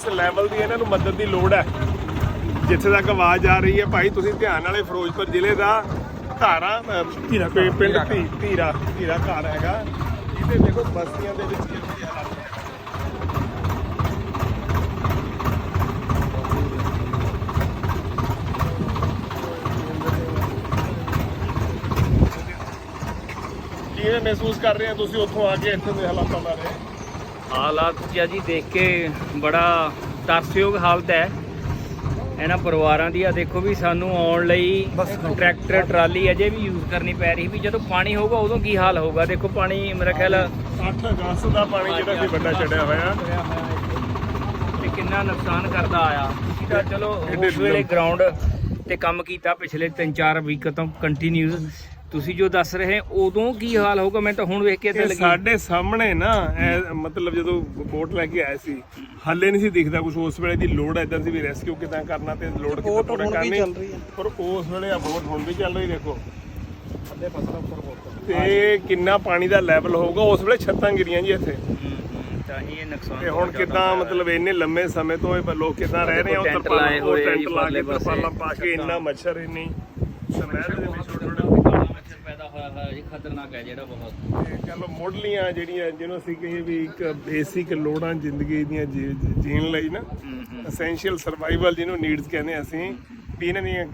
ਇਸ ਲੈਵਲ ਦੀ ਇਹਨਾਂ ਨੂੰ ਮਦਦ ਦੀ ਲੋੜ ਹੈ। ਜਿੱਥੇ ਤੱਕ ਆਵਾਜ਼ ਆ ਰਹੀ ਹੈ ਭਾਈ ਤੁਸੀਂ ਧਿਆਨ ਨਾਲੇ ਫਿਰੋਜ਼ਪੁਰ ਜ਼ਿਲ੍ਹੇ ਦਾ ਧਾਰਾ ਧੀਰਾ ਪਿੰਡ ਧੀਰਾ ਧੀਰਾ ਘਰ ਹੈਗਾ। ਇਹਦੇ ਦੇਖੋ ਬਸਤੀਆਂ ਦੇ ਵਿੱਚ ਇਹੋ ਜਿਹੇ ਹਾਲਾਤ। ਕਿਵੇਂ ਮਹਿਸੂਸ ਕਰ ਰਹੇ ਹੋ ਤੁਸੀਂ ਉੱਥੋਂ ਆ ਕੇ ਇੱਥੇ ਦੇ ਹਾਲਾਤਾਂ ਬਾਰੇ? ਹਾਲਾਤ ਜੀ ਜੀ ਦੇਖ ਕੇ ਬੜਾ ਤਰਸਯੋਗ ਹਾਲਤ ਹੈ। ਇਹਨਾਂ ਪਰਿਵਾਰਾਂ ਦੀ ਆ ਦੇਖੋ ਵੀ ਸਾਨੂੰ ਆਉਣ ਲਈ ਟਰੈਕਟਰ ਟਰਾਲੀ ਅਜੇ ਵੀ ਯੂਜ਼ ਕਰਨੀ ਪੈ ਰਹੀ ਵੀ ਜਦੋਂ ਪਾਣੀ ਹੋਊਗਾ ਉਦੋਂ ਕੀ ਹਾਲ ਹੋਊਗਾ। ਦੇਖੋ ਪਾਣੀ ਮੇਰਾ ਖਿਆਲ 8 ਅਗਸਤ ਦਾ ਪਾਣੀ ਜਿਹੜਾ ਕਿ ਵੱਡਾ ਚੜਿਆ ਹੋਇਆ। ਤੇ ਕਿੰਨਾ ਨੁਕਸਾਨ ਕਰਦਾ ਆਇਆ। ਤੁਸੀਂ ਤਾਂ ਚਲੋ ਉਸ ਵੇਲੇ ਗਰਾਊਂਡ ਤੇ ਕੰਮ ਕੀਤਾ ਪਿਛਲੇ 3-4 ਵੀਕ ਤੋਂ ਕੰਟੀਨਿਊ ਤੁਸੀਂ ਜੋ ਦੱਸ ਰਹੇ ਉਦੋਂ ਕੀ ਹਾਲ ਹੋਊਗਾ? ਮੈਂ ਤਾਂ ਹੁਣ ਵੇਖ ਕੇ ਤੇ ਇਹ ਲੱਗੀ। ਸਾਡੇ ਸਾਹਮਣੇ ਨਾ ਮਤਲਬ ਜਦੋਂ ਬੋਟ ਲੈ ਕੇ ਆਏ ਸੀ ਹੱਲੇ ਨਹੀਂ ਸੀ ਦਿਖਦਾ ਕੁਝ ਉਸ ਵੇਲੇ ਦੀ ਲੋੜ ਐਦਾਂ ਸੀ ਵੀ ਰੈਸਕਿਊ ਕਿਦਾਂ ਕਰਨਾ ਤੇ ਲੋੜ ਕਿਦਾਂ ਪੂਰਾ ਕਰਨੀ। ਪਰ ਉਸ ਵੇਲੇ ਆ ਬੋਟ ਹੁਣ ਵੀ ਚੱਲ ਰਹੀ ਦੇਖੋ। ਤੇ ਕਿੰਨਾ ਪਾਣੀ ਦਾ ਲੈਵਲ ਹੋਊਗਾ ਉਸ ਵੇਲੇ ਛੱਤਾਂ ਗਿਰੀਆਂ ਜੀ ਇੱਥੇ। ਹੂੰ, ਹੂੰ, ਤਾਂ ਇਹ ਨੁਕਸਾਨ ਤੇ ਹੁਣ ਕਿਦਾਂ ਮਤਲਬ ਇੰਨੇ ਲੰਮੇ ਸਮੇਂ ਤੋਂ ਇਹ ਲੋਕ ਕਿਦਾਂ ਰਹਿ ਰਹੇ ਆ ਉਹ ਟੈਂਟ ਤਰਪਾਲਾਂ ਲਾਏ ਉਹ ਹੋਏ ਆ ਟੈਂਟ ਲਾ ਕੇ। ਤਰਪਾਲਾਂ ਪਾ ਕੇ ਇੰਨਾ ਮੱਛਰ ਇੰਨੀ। ਸਮੈਲ ਦੇ ਵਿੱਚ ਛੋਟੇ ਛੋਟੇ ਕਾਲਾ ਮੱਛਰ ਪੈਦਾ ਹੋਇਆ ਹੋਇਆ ਜੀ ਖਤਰਨਾਕ ਹੈ ਜਿਹੜਾ ਬਹੁਤ। ਤੇ ਚਲੋ ਮੁੱਢਲੀਆਂ ਜਿਹੜੀਆਂ ਜਿਹਨੂੰ ਅਸੀਂ ਕਹੀਏ ਵੀ ਇੱਕ ਬੇਸਿਕ ਲੋੜਾਂ ਜ਼ਿੰਦਗੀ ਦੀਆਂ ਜੀ- ਜੀਣ ਲਈ ਨਾ ਹੂੰ ਹੂੰ। ਐਸੈਂਸ਼ੀਅਲ ਸਰਵਾਈਵਲ ਜਿਹਨੂੰ ਨੀਡਸ ਕਹਿੰਦੇ ਆ ਅਸੀਂ ਵੀ ਇਹਨਾਂ ਦੀਆਂ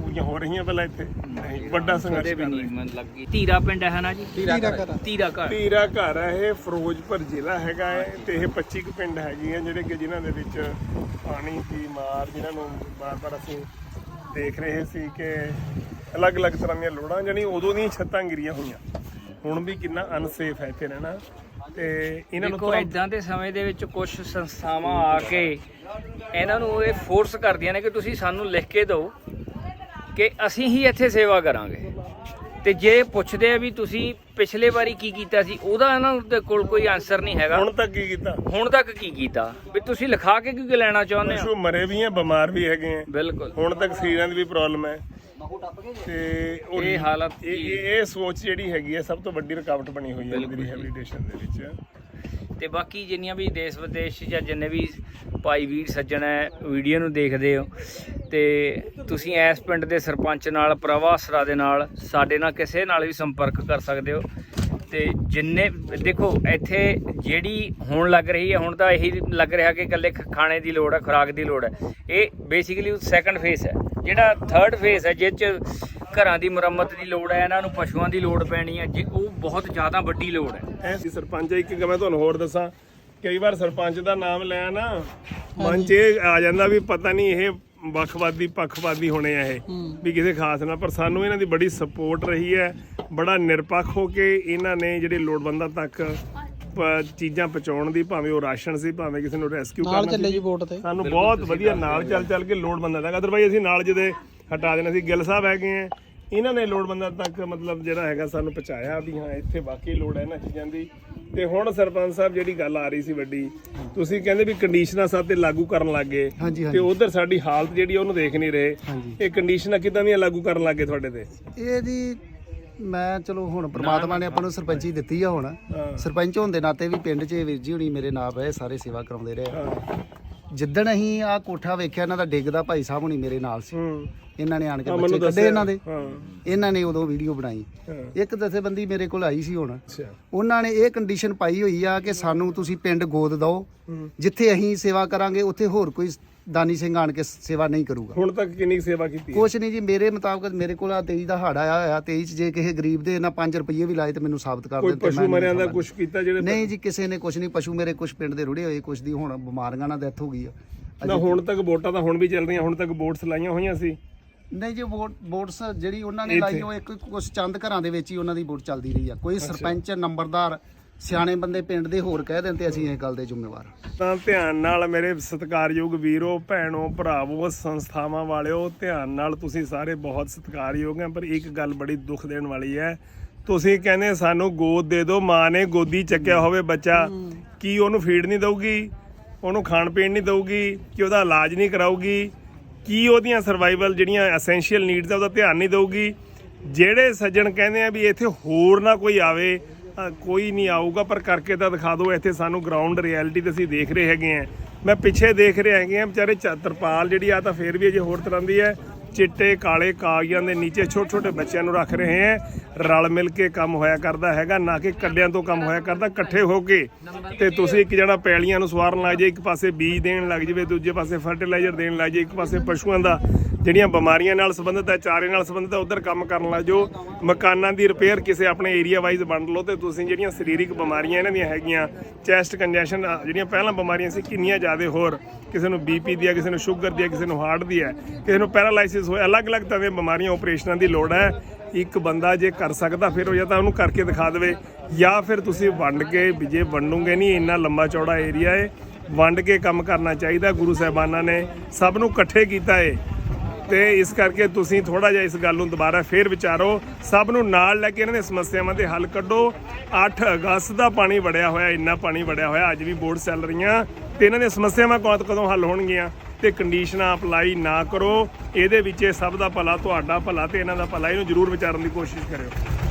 ਪੂਰੀਆਂ ਹੋ ਰਹੀਆਂ ਪਹਿਲਾਂ ਇੱਥੇ। ਨਹੀਂ ਵੱਡਾ ਸੰਘਰਸ਼ ਕਦੇ ਵੀ ਕਰ ਨਹੀਂ ਰਹੇ। ਮਨ ਲੱਗੀ। ਧੀਰਾ ਪਿੰਡ ਹੈ ਨਾ ਜੀ? ਧੀਰਾ ਘਰ ਧੀਰਾ ਘਰ। ਤੀਰਾ ਘਰ ਹੈ ਇਹ ਫਿਰੋਜ਼ਪੁਰ ਜ਼ਿਲ੍ਹਾ ਹੈਗਾ ਹੈ ਤੇ ਇਹ 25 ਕੁ ਪਿੰਡ ਹੈਗੇ ਆ ਜਿਹੜੇ ਕਿ ਜਿਨ੍ਹਾਂ ਦੇ ਵਿੱਚ ਪਾਣੀ ਦੀ ਮਾਰ ਜਿਨ੍ਹਾਂ ਨੂੰ ਬਾਰ-ਬਾਰ ਅਸੀਂ ਦੇਖ ਰਹੇ ਸੀ ਕਿ ਅਲੱਗ-ਅਲੱਗ ਤਰ੍ਹਾਂ ਦੀਆਂ ਲੋੜਾਂ ਜਾਨੀ ਉਦੋਂ ਦੀਆਂ ਛੱਤਾਂ ਗਿਰੀਆਂ ਹੋਈਆਂ। ਹੁਣ ਵੀ ਕਿੰਨਾ ਅਨਸੇਫ ਹੈ ਇੱਥੇ ਰਹਿਣਾ। ਤੇ ਇਹਨਾਂ ਨੂੰ ਦੇਖੋ ਇਦਾਂ ਦੇ ਸਮੇਂ ਦੇ ਵਿੱਚ ਕੁਝ ਸੰਸਥਾਵਾਂ ਆ ਕੇ ਇਹਨਾਂ ਨੂੰ ਇਹ ਫੋਰਸ ਕਰਦੀਆਂ ਨੇ ਕਿ ਤੁਸੀਂ ਸਾਨੂੰ ਲਿਖ ਕੇ ਦਿਓ ਕਿ ਅਸੀਂ ਹੀ ਇੱਥੇ ਸੇਵਾ ਕਰਾਂਗੇ। ਤੇ ਜੇ ਪੁੱਛਦੇ ਆ ਵੀ ਤੁਸੀਂ ਪਿਛਲੇ ਵਾਰੀ ਕੀ ਕੀਤਾ ਸੀ ਉਹਦਾ ਇਹਨਾਂ ਦੇ ਕੋਲ ਕੋਈ ਆਨਸਰ ਨਹੀਂ ਹੈਗਾ। ਹੁਣ ਤੱਕ ਕੀ ਕੀਤਾ? ਹੁਣ ਤੱਕ ਕੀ ਕੀਤਾ? ਵੀ ਤੁਸੀਂ ਲਿਖਾ ਕੇ ਕਿਉਂ ਲੈਣਾ ਚਾਹੁੰਦੇ ਹੋ? ਪਸ਼ੂ ਮਰੇ ਵੀ ਆ ਬਿਮਾਰ ਵੀ ਹੈਗੇ ਆ। ਬਿਲਕੁਲ। ਹੁਣ ਤੱਕ ਸਰੀਰਾਂ ਦੀ ਵੀ ਪ੍ਰੋਬਲਮ ਹੈ। ਤੇ ਉਹ- ਇਹ ਹਾਲਤ ਇਹ ਇਹ- ਇਹ ਸੋਚ ਜਿਹੜੀ ਹੈਗੀ ਹੈ ਸਭ ਤੋਂ ਵੱਡੀ ਰੁਕਾਵਟ ਬਣੀ ਹੋਈ ਹੈ ਰਿਹੈਬਿਲਿਟੇਸ਼ਨ ਦੇ ਵਿੱਚ। ਤੇ ਬਾਕੀ ਜਿੰਨੀਆਂ ਵੀ ਦੇਸ਼ ਵਿਦੇਸ਼ ਜਾਂ ਜਿੰਨੇ ਵੀ ਭਾਈ ਵੀਰ ਸੱਜਣ ਹੈ ਵੀਡੀਓ ਨੂੰ ਦੇਖਦੇ ਹੋ ਤੇ ਤੁਸੀਂ ਇਸ ਪਿੰਡ ਦੇ ਸਰਪੰਚ ਨਾਲ ਪ੍ਰਵਾਸਰਾ ਦੇ ਨਾਲ ਸਾਡੇ ਨਾਲ ਕਿਸੇ ਨਾਲ ਵੀ ਸੰਪਰਕ ਕਰ ਸਕਦੇ ਹੋ। ਤੇ ਜਿੰਨੇ ਦੇਖੋ ਇੱਥੇ ਜਿਹੜੀ ਹੁਣ ਲੱਗ ਰਹੀ ਹੈ ਹੁਣ ਤਾਂ ਇਹੀ ਲੱਗ ਰਿਹਾ ਕਿ ਇਕੱਲੇ ਖ- ਖਾਣੇ ਦੀ ਲੋੜ ਹੈ ਖੁਰਾਕ ਦੀ ਲੋੜ ਹੈ। ਇਹ ਬੇਸਿਕਲੀ ਸੈਕੰਡ ਫੇਸ ਹੈ। ਜਿਹੜਾ ਥਰਡ ਫੇਸ ਹੈ 'ਚ ਘਰਾਂ ਦੀ ਮੁਰੰਮਤ ਦੀ ਲੋੜ ਹੈ ਇਹਨਾਂ ਨੂੰ ਪਸ਼ੂਆਂ ਦੀ ਲੋੜ ਪੈਣੀ ਹੈ ਜੇ ਉਹ ਬਹੁਤ ਜ਼ਿਆਦਾ ਵੱਡੀ ਲੋੜ ਹੈ। ਐ ਸੀ ਸਰਪੰਚ ਇੱਕ ਗੱਲ ਮੈਂ ਤੁਹਾਨੂੰ ਹੋਰ ਦੱਸਾਂ। ਕਈ ਵਾਰ ਸਰਪੰਚ ਦਾ ਨਾਮ ਲਿਆ ਨਾ ਮਨ 'ਚ ਇਹ ਆ ਜਾਂਦਾ ਵੀ ਪਤਾ ਨਹੀਂ ਇਹ ਵੱਖਵਾਦੀ ਪੱਖਵਾਦੀ ਹੋਣੇ ਆ ਇਹ ਵੀ ਕਿਸੇ ਖਾਸ ਨਾਲ ਪਰ ਸਾਨੂੰ ਇਹਨਾਂ ਦੀ ਬੜੀ ਸਪੋਰਟ ਰਹੀ ਹੈ। ਬੜਾ ਨਿਰਪੱਖ ਹੋ ਕੇ ਇਹਨਾਂ ਨੇ ਜਿਹੜੇ ਲੋੜਵੰਦਾਂ ਤੱਕ ਚੀਜ਼ਾਂ ਪਹੁੰਚਾਉਣ ਦੀ ਭਾਵੇਂ ਉਹ ਰਾਸ਼ਨ ਸੀ ਭਾਵੇਂ ਕਿਸੇ ਨੂੰ ਰੈਸਕਿਊ ਨਾਲ ਕਰਨਾ ਚੱਲੇ ਜੀ ਵੋਟ ਤੇ। ਸਾਨੂੰ ਬਹੁਤ ਵਧੀਆ ਨਾਲ ਚੱਲ ਚੱਲ ਕੇ ਲੋੜਵੰਦਾਂ ਤੱਕ ਅਦਰਵਾਈਜ਼ ਅਸੀਂ ਨਾਲ ਜਿਹਦੇ ਹਟਾ ਦੇਣਾ ਸੀ। ਗਿੱਲ ਸਾਹਿਬ ਹੈਗੇ ਆ ਇਹਨਾਂ ਨੇ ਲੋੜਵੰਦਾਂ ਤੱਕ ਮਤਲਬ ਜਿਹੜਾ ਹੈਗਾ ਸਾਨੂੰ ਪਹੁੰਚਾਇਆ ਵੀ ਹਾਂ ਇੱਥੇ ਵਾਕਈ ਲੋੜ ਹੈ ਇਹਨਾਂ ਚੀਜ਼ਾਂ ਦੀ। ਤੇ ਹੁਣ ਸਰਪੰਚ ਸਾਹਿਬ ਜਿਹੜੀ ਗੱਲ ਆ ਰਹੀ ਸੀ ਵੱਡੀ ਤੁਸੀਂ ਕਹਿੰਦੇ ਵੀ ਕੰਡੀਸ਼ਨਾਂ ਸਾਡੇ ਤੇ ਲਾਗੂ ਕਰਨ ਲੱਗੇ ਤੇ ਉਧਰ ਸਾਡੀ ਹਾਲਤ ਜਿਹੜੀ ਉਹਨੂੰ ਦੇਖ ਨਹੀਂ ਰਹੇ। ਇਹ ਕੰਡੀਸ਼ਨਾਂ ਕਿਦਾਂ ਦੀਆਂ ਲਾਗੂ ਕਰਨ ਲੱਗੇ ਤੁਹਾਡੇ ਤੇ? ਇਹ ਜੀ ਮੈਂ ਚਲੋ ਹੁਣ ਪ੍ਰਮਾਤਮਾ ਨੇ ਆਪਾਂ ਨੂੰ ਸਰਪੰਚੀ ਦਿੱਤੀ ਆ ਹੁਣ। ਸਰਪੰਚ ਹੋਣ ਦੇ ਨਾਤੇ ਵੀ ਪਿੰਡ 'ਚ ਵੀਰ ਜੀ ਹੁਣੀ ਮੇਰੇ ਨਾਲ ਬਏ ਸਾਰੇ ਸੇਵਾ ਕਰਾਉਂਦੇ ਰਹੇ। ਆ। ਜਿੱਦਣ ਅਸੀਂ ਆ ਕੋਠਾ ਵੇਖਿਆ ਇਹਨਾਂ ਦਾ ਡਿੱਗਦਾ ਭਾਈ ਸਾਹਿਬ ਹੁਣੀ ਮੇਰੇ ਨਾਲ ਸੀ। ਇਹਨਾਂ ਨੇ ਆਣ ਕੇ ਬੱਚੇ ਕੱਢੇ ਇਹਨਾਂ ਦੇ। ਇਹਨਾਂ ਨੇ ਉਦੋਂ ਵੀਡੀਓ ਬਣਾਈ। ਇੱਕ ਦਸੇਬੰਦੀ ਮੇਰੇ ਕੋਲ ਆਈ ਸੀ ਹੁਣ। ਉਹਨਾਂ ਨੇ ਇਹ ਕੰਡੀਸ਼ਨ ਪਾਈ ਹੋਈ ਆ ਕਿ ਸਾਨੂੰ ਤੁਸੀਂ ਪਿੰਡ ਗੋਦ ਦਿਓ। ਜਿੱਥੇ ਅਸੀਂ ਸੇਵਾ ਕਰਾਂਗੇ ਉੱਥੇ ਹੋਰ ਕੋਈ ਦਾਨੀ ਸਿੰਘ ਆਣ ਕੇ ਸੇਵਾ ਨਹੀਂ ਕਰੂਗਾ ਹੁਣ ਤੱਕ ਕਿੰਨੀ ਕੁ ਸੇਵਾ ਕੀਤੀ ਹੈ? ਕੁਛ ਨਹੀਂ ਜੀ ਮੇਰੇ ਮੁਤਾਬਕ ਮੇਰੇ ਕੋਲ ਆ 23 ਦਾ ਹਾੜ ਆਇਆ ਹੋਇਆ 23 ਚ ਜੇ ਕਿਸੇ ਗਰੀਬ ਦੇ ਇਹਨਾਂ 5 ਰੁਪਏ ਵੀ ਲਾਏ ਤੇ ਮੈਨੂੰ ਸਾਬਤ ਕਰ ਕੋਈ ਤੇ ਪਸ਼ੂ ਮਰਿਆਂ ਦਾ। ਕੁਝ ਕੀਤਾ ਜਿਹੜੇ ਨਹੀਂ ਜੀ ਕਿਸੇ ਨੇ ਕੁਛ ਨਹੀਂ ਪਸ਼ੂ ਮੇਰੇ ਕੁਛ ਪਿੰਡ ਦੇ ਰੁੜੇ ਹੋਏ ਕੁਛ ਦੀ ਹੁਣ ਬਿਮਾਰੀਆਂ ਨਾਲ ਡੈਥ ਹੋ ਗਈ ਆ ਨਾ ਹੁਣ ਤੱਕ ਵੋਟਾਂ ਤਾਂ ਹੁਣ ਵੀ ਚੱਲ ਰਹੀਆਂ ਹੁਣ ਤੱਕ ਵੋਟਸ ਲਾਈਆਂ ਹੋਈਆਂ ਸੀ ਨਹੀਂ ਜੀ ਵੋਟ ਵੋਟਸ ਜਿਹੜੀ ਉਹਨਾਂ ਨੇ। ਲਾਈ ਉਹ ਇੱਕ ਕੁਛ ਚੰਦ ਘਰਾਂ ਦੇ ਵਿੱਚ ਹੀ ਉਹਨਾਂ ਦੀ ਵੋਟ ਚੱਲਦੀ ਰਹੀ ਆ ਕੋਈ ਸਰਪੰਚ ਨੰਬਰਦਾਰ ਸਿਆਣੇ ਬੰਦੇ ਪਿੰਡ ਦੇ ਹੋਰ ਕਹਿ ਦਿੰਦੇ ਅਸੀਂ ਇਹ ਗੱਲ ਦੇ ਜ਼ਿੰਮੇਵਾਰ। ਤਾਂ ਧਿਆਨ ਨਾਲ ਮੇਰੇ ਸਤਿਕਾਰਯੋਗ ਵੀਰੋ, ਭੈਣੋ, ਭਰਾਵੋ, ਸੰਸਥਾਵਾਂ ਵਾਲਿਓ, ਧਿਆਨ ਨਾਲ ਤੁਸੀਂ ਸਾਰੇ ਬਹੁਤ ਸਤਿਕਾਰਯੋਗ ਹੈ, ਪਰ ਇੱਕ ਗੱਲ ਬੜੀ ਦੁੱਖ ਦੇਣ ਵਾਲੀ ਹੈ। ਤੁਸੀਂ ਕਹਿੰਦੇ ਸਾਨੂੰ ਗੋਦ ਦੇ ਦਿਓ, ਮਾਂ ਨੇ ਗੋਦੀ ਚੱਕਿਆ ਹੋਵੇ ਬੱਚਾ, ਕੀ ਉਹਨੂੰ ਫੀਡ ਨਹੀਂ ਦਊਗੀ? ਉਹਨੂੰ ਖਾਣ ਪੀਣ ਨਹੀਂ ਦਊਗੀ? ਕਿ ਉਹਦਾ ਇਲਾਜ ਨਹੀਂ ਕਰਾਊਗੀ? ਕੀ ਉਹਦੀਆਂ ਸਰਵਾਈਵਲ ਜਿਹੜੀਆਂ ਐਸੈਂਸ਼ੀਅਲ ਨੀਡਸ ਆ, ਉਹਦਾ ਧਿਆਨ ਨਹੀਂ ਦਊਗੀ? ਜਿਹੜੇ ਸੱਜਣ ਕਹਿੰਦੇ ਆ ਵੀ ਇੱਥੇ ਹੋਰ ਨਾ ਕੋਈ ਆਵੇ ਕੋਈ ਨਹੀਂ ਆਊਗਾ, ਪਰ ਕਰਕੇ ਤਾਂ ਦਿਖਾ ਦਿਓ, ਇੱਥੇ ਸਾਨੂੰ ਗਰਾਊਂਡ ਰਿਐਲਿਟੀ ਤੇ ਅਸੀਂ ਦੇਖ ਰਹੇ ਹੈਗੇ ਆ ਮੈਂ ਪਿੱਛੇ ਦੇਖ ਰਿਹਾ ਹੈਗੇ ਆ ਵਿਚਾਰੇ ਚ- ਤਰਪਾਲ ਜਿਹੜੀ ਆ ਤਾਂ ਫੇਰ ਵੀ ਅਜੇ ਹੋਰ ਤਰ੍ਹਾਂ ਦੀ ਹੈ। ਚਿੱਟੇ, ਕਾਲੇ ਕਾਗਜ਼ਾਂ ਦੇ ਨੀਚੇ ਛੋਟੇ ਛੋਟੇ ਬੱਚਿਆਂ ਨੂੰ ਰੱਖ ਰਹੇ ਹੈ। ਰਲ ਮਿਲ ਕੇ ਕੰਮ ਹੋਇਆ ਕਰਦਾ ਹੈਗਾ, ਨਾ ਕਿ ਕੱਲਿਆਂ ਤੋਂ ਕੰਮ ਹੋਇਆ ਕਰਦਾ, ਇਕੱਠੇ ਹੋ ਕੇ। ਤੇ ਤੁਸੀਂ ਇੱਕ ਜਣਾ ਪੈਲੀਆਂ ਨੂੰ ਸਵਾਰਨ ਲੱਗ ਜਾਏ ਇੱਕ ਪਾਸੇ ਬੀਜ ਦੇਣ ਲੱਗ ਜਾਵੇ, ਦੂਜੇ ਪਾਸੇ ਫਰਟੀਲਾਈਜ਼ਰ ਦੇਣ ਲੱਗ ਜਾਏ ਇੱਕ ਪਾਸੇ ਪਸ਼ੂਆਂ ਦਾ, ਜਿਹੜੀਆਂ ਬਿਮਾਰੀਆਂ ਨਾਲ ਸੰਬੰਧਿਤ ਹੈ, ਚਾਰੇ ਨਾਲ ਸੰਬੰਧਿਤ ਹੈ, ਉਧਰ ਕੰਮ ਕਰਨ ਲੱਗ ਜਾਓ। ਮਕਾਨਾਂ ਦੀ ਰਿਪੇਅਰ ਕਿਸੇ ਆਪਣੇ ਏਰੀਆ ਵਾਈਜ਼ ਵੰਡ ਲਓ ਤੇ ਤੁਸੀਂ ਜਿਹੜੀਆਂ ਸਰੀਰਕ ਬਿਮਾਰੀਆਂ ਇਹਨਾਂ ਦੀਆਂ ਹੈਗੀਆਂ ਚੈਸਟ ਕੰਜੈਸ਼ਨ ਜਿਹੜੀਆਂ ਪਹਿਲਾਂ ਬਿਮਾਰੀਆਂ ਸੀ, ਕਿੰਨੀਆਂ ਜ਼ਿਆਦਾ ਹੋਰ। ਕਿਸੇ ਨੂੰ ਬੀਪੀ ਦੀ ਹੈ, ਕਿਸੇ ਨੂੰ ਸ਼ੂਗਰ ਦੀ ਹੈ, ਕਿਸੇ ਨੂੰ ਹਾਰਟ ਦੀ ਹੈ, ਕਿਸੇ ਨੂੰ ਪੈਰਾਲਾਈਸਿਸ ਹੋਇਆ ਅਲੱਗ-ਅਲੱਗ ਤਰ੍ਹਾਂ ਦੀਆਂ ਬਿਮਾਰੀਆਂ ਆਪਰੇਸ਼ਨਾਂ ਦੀ ਲੋੜ ਹੈ। ਇੱਕ ਬੰਦਾ ਜੇ ਕਰ ਸਕਦਾ ਫਿਰ ਉਹ ਜਾਂ ਤਾਂ ਉਹਨੂੰ ਕਰਕੇ ਦਿਖਾ ਦੇਵੇ। ਜਾਂ ਫਿਰ ਤੁਸੀਂ ਵੰਡ ਕੇ ਵੀ ਜੇ ਵੰਡੋਗੇ ਨਹੀਂ, ਇੰਨਾ ਲੰਬਾ ਚੌੜਾ ਏਰੀਆ ਏ, ਵੰਡ ਕੇ ਕੰਮ ਕਰਨਾ ਚਾਹੀਦਾ ਗੁਰੂ ਸਾਹਿਬਾਨਾਂ ਨੇ, ਸਭ ਨੂੰ ਇਕੱਠੇ ਕੀਤਾ ਏ। ਤੇ ਇਸ ਕਰਕੇ ਤੁਸੀਂ ਥੋੜਾ ਜਿਹਾ ਇਸ ਗੱਲ ਨੂੰ ਦੁਬਾਰਾ ਫੇਰ ਵਿਚਾਰੋ। ਸਭ ਨੂੰ ਨਾਲ ਲੈ ਕੇ ਇਹਨਾਂ ਦੀਆਂ ਸਮੱਸਿਆਵਾਂ ਦੇ ਹੱਲ ਕੱਢੋ। 8 ਅਗਸਤ ਦਾ ਪਾਣੀ ਵੜਿਆ ਹੋਇਆ, ਇੰਨਾ ਪਾਣੀ ਵੜਿਆ ਹੋਇਆ, ਅੱਜ ਵੀ ਬੋਰਡ ਚੱਲ ਰਹੀਆਂ। ਤੇ ਇਹਨਾਂ ਦੀਆਂ ਸਮੱਸਿਆਵਾਂ ਕਦੋਂ ਕਦੋਂ ਹੱਲ ਹੋਣਗੀਆਂ? ਤੇ ਕੰਡੀਸ਼ਨਾਂ ਅਪਲਾਈ ਨਾ ਕਰੋ। ਇਹਦੇ ਵਿੱਚ ਇਹ ਸਭ ਦਾ ਭਲਾ, ਤੁਹਾਡਾ ਭਲਾ ਤੇ ਇਹਨਾਂ ਦਾ ਭਲਾ, ਇਹਨੂੰ ਜ਼ਰੂਰ ਵਿਚਾਰਨ ਦੀ ਕੋਸ਼ਿਸ਼ ਕਰਿਓ।